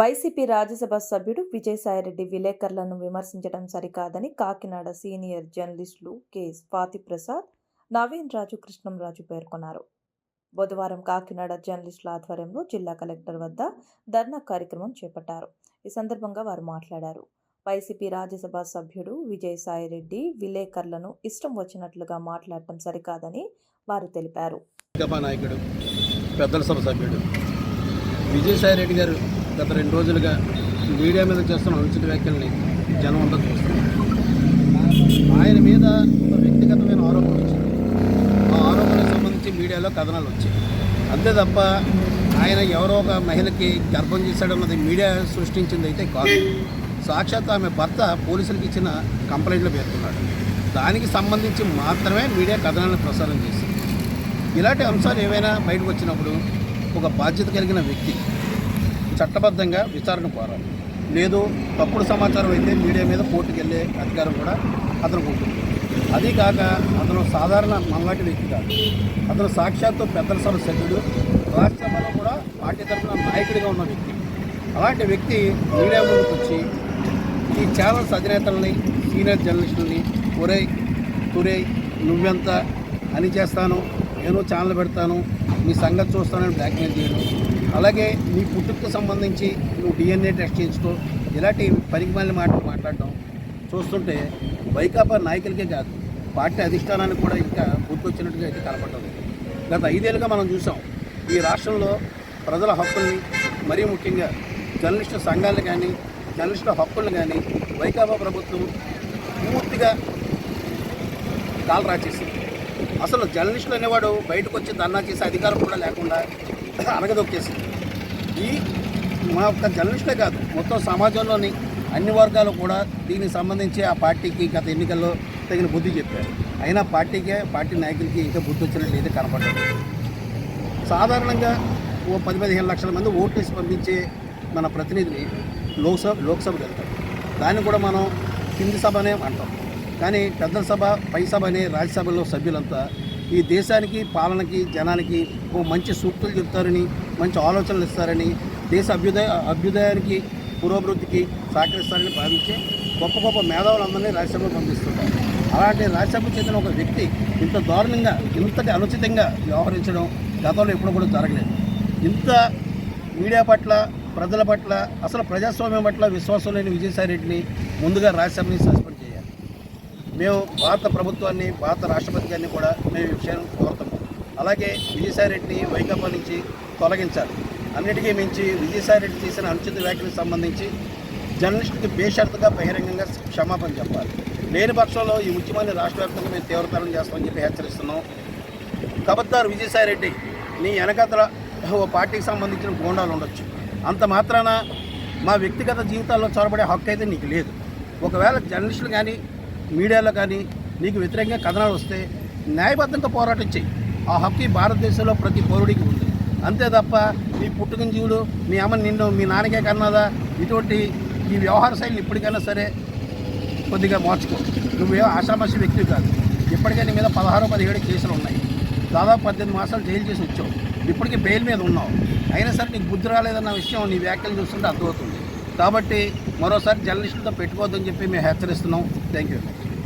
YCP Rajya Sabha సభ్యుడు విజయసాయిరెడ్డి విలేకరులను విమర్శించడం సరికాదని కాకినాడ సీనియర్ జర్నలిస్టులు కె. స్వాతి ప్రసాద్ నవీన్ రాజు కృష్ణంరాజు పేర్కొన్నారు. బుధవారం కాకినాడ జర్నలిస్టుల ఆధ్వర్యంలో జిల్లా కలెక్టర్ వద్ద ధర్నా కార్యక్రమం చేపట్టారు. ఈ సందర్భంగా వారు మాట్లాడారు. వైసీపీ రాజ్యసభ సభ్యుడు విజయసాయిరెడ్డి విలేకరులను ఇష్టం వచ్చినట్లుగా మాట్లాడటం సరికాదని వారు తెలిపారు. నాయకుడు పెద్దల సభ సభ్యుడు విజయసాయి రెడ్డి గారు గత రెండు రోజులుగా మీడియా మీద చేస్తున్న అనుచిత వ్యాఖ్యల్ని జనం అంతా చూస్తున్నారు. ఆయన మీద ఒక వ్యక్తిగతమైన ఆరోపణలు వచ్చాయి ఆ ఆరోపణలకు సంబంధించి మీడియాలో కథనాలు వచ్చాయి. అంతే తప్ప ఆయన ఎవరో ఒక మహిళకి గర్భం చేశాడన్నది మీడియా సృష్టించింది అయితే కాదు. సాక్షాత్ ఆమె భర్త పోలీసులకు ఇచ్చిన కంప్లైంట్లో పేర్కొన్నాడు. దానికి సంబంధించి మాత్రమే మీడియా కథనాలను ప్రసారం చేసింది. ఇలాంటి అంశాలు ఏవైనా బయటకు వచ్చినప్పుడు ఒక బాధ్యత కలిగిన వ్యక్తి చట్టబద్ధంగా విచారణ కోరాలి. లేదు తప్పుడు సమాచారం అయితే మీడియా మీద కోర్టుకు వెళ్ళే అధికారం కూడా అతనికి ఉంటుంది. అదీ కాక అతను సాధారణ మనలాంటి వ్యక్తి కాదు. అతను సాక్షాత్తు పెద్దల సభ సభ్యుడు రాజ్యసభలో కూడా పార్టీ తరఫున నాయకుడిగా ఉన్న వ్యక్తి. అలాంటి వ్యక్తి మీడియా ముందుకు వచ్చి ఈ ఛానల్స్ అధినేతలని సీనియర్ జర్నలిస్టులని ఒరే తురే నువ్వెంత అని చేస్తాను నేను ఛానల్ పెడతాను మీ సంగతి చూస్తానని బ్లాక్మెయిల్ చేయడం అలాగే నీ పుట్టుకు సంబంధించి నువ్వు డిఎన్ఏ టెస్ట్ చేయించుకో ఇలాంటి పనికిమాలిన మాటలు మాట్లాడడం చూస్తుంటే వైకాపా నాయకులకే కాదు పార్టీ అధిష్టానానికి కూడా ఇంకా గుర్తొచ్చినట్టుగా అయితే కనపడడం గత ఐదేళ్ళుగా మనం చూసాం ఈ రాష్ట్రంలో ప్రజల హక్కుల్ని మరీ ముఖ్యంగా జర్నలిస్టు సంఘాలను కానీ జర్నలిస్టుల హక్కులను కానీ వైకాపా ప్రభుత్వం పూర్తిగా కాలు చేసింది అసలు జర్నలిస్టులు అనేవాడు బయటకు వచ్చి ధర్నా చేసే అధికారం కూడా లేకుండా అనగదొక్కేసింది ఈ మా యొక్క జర్నలిస్టులే కాదు మొత్తం సమాజంలోని అన్ని వర్గాలు కూడా దీనికి సంబంధించి ఆ పార్టీకి గత ఎన్నికల్లో తగిన బుద్ధి చెప్పారు. అయినా పార్టీకే పార్టీ నాయకులకి ఇంకా బుద్ధి వచ్చినట్లు అయితే కనపడలేదు. సాధారణంగా ఓ పది పదిహేను లక్షల మంది ఓట్లేసి పంపించే మన ప్రతినిధిని లోక్సభ లోక్సభకు వెళ్తారు. దాన్ని కూడా మనం కింది సభనే అంటాం. కానీ పెద్ద సభ పై సభ అనే రాజ్యసభలో సభ్యులంతా ఈ దేశానికి పాలనకి జనానికి ఓ మంచి సూక్తులు చెప్తారని మంచి ఆలోచనలు ఇస్తారని దేశ అభ్యుదయ అభ్యుదయానికి పురోభివృద్ధికి సహకరిస్తారని భావించి గొప్ప గొప్ప మేధావులందరినీ రాజ్యసభకు పంపిస్తుంటారు. అలాంటి రాజ్యసభకు చెందిన ఒక వ్యక్తి ఇంత దారుణంగా ఇంతటి అనుచితంగా వ్యవహరించడం గతంలో ఎప్పుడు కూడా జరగలేదు. ఇంత మీడియా పట్ల ప్రజల పట్ల అసలు ప్రజాస్వామ్యం పట్ల విశ్వాసం లేని విజయసాయి రెడ్డిని ముందుగా రాజ్యసభని సస్పెండ్ మేము భారత ప్రభుత్వాన్ని భారత రాష్ట్రపతి గారిని కూడా మేము ఈ విషయం కోరుతాము అలాగే విజయసాయి రెడ్డిని వైకాపా నుంచి తొలగించాలి. అన్నిటికీ మించి విజయసాయిరెడ్డి చేసిన అనుచిత వ్యాఖ్యలకు సంబంధించి జర్నలిస్టుకి బేషరతుగా బహిరంగంగా క్షమాపణ చెప్పాలి. లేని పక్షంలో ఈ ఉద్యమాన్ని రాష్ట్ర వ్యాప్తంగా మేము తీవ్రతరం చేస్తామని చెప్పి హెచ్చరిస్తున్నాం. కబద్దారు విజయసాయి రెడ్డి నీ వెనకతల ఓ పార్టీకి సంబంధించిన గోండాలు ఉండొచ్చు. అంత మాత్రాన మా వ్యక్తిగత జీవితాల్లో చొరబడే హక్కు అయితే నీకు లేదు. ఒకవేళ జర్నలిస్టులు కానీ మీడియాలో కానీ నీకు వ్యతిరేకంగా కథనాలు వస్తే న్యాయబద్ధంగా పోరాటం చేయి ఆ హక్కు భారతదేశంలో ప్రతి పౌరుడికి ఉంది. అంతే తప్ప నీ పుట్టుకుని జీవుడు మీ అమ్మ నిన్ను మీ నాన్నకే కన్నదా? ఇటువంటి ఈ వ్యవహార శైలి ఇప్పటికైనా సరే కొద్దిగా మార్చుకో. నువ్వు ఆషామాషి వ్యక్తి కాదు. ఇప్పటికే నీ మీద పదహారు పదిహేడు కేసులు ఉన్నాయి. దాదాపు పద్దెనిమిది మాసాలు జైలు చేసి వచ్చావు. ఇప్పటికీ బెయిల్ మీద ఉన్నావు. అయినా సరే నీకు బుద్ధి రాలేదన్న విషయం నీ వ్యాఖ్యలు చూస్తుంటే అర్థమవుతుంది. కాబట్టి మరోసారి జర్నలిస్టులతో పెట్టుకోవద్దని చెప్పి మేము హెచ్చరిస్తున్నాం. Thank you.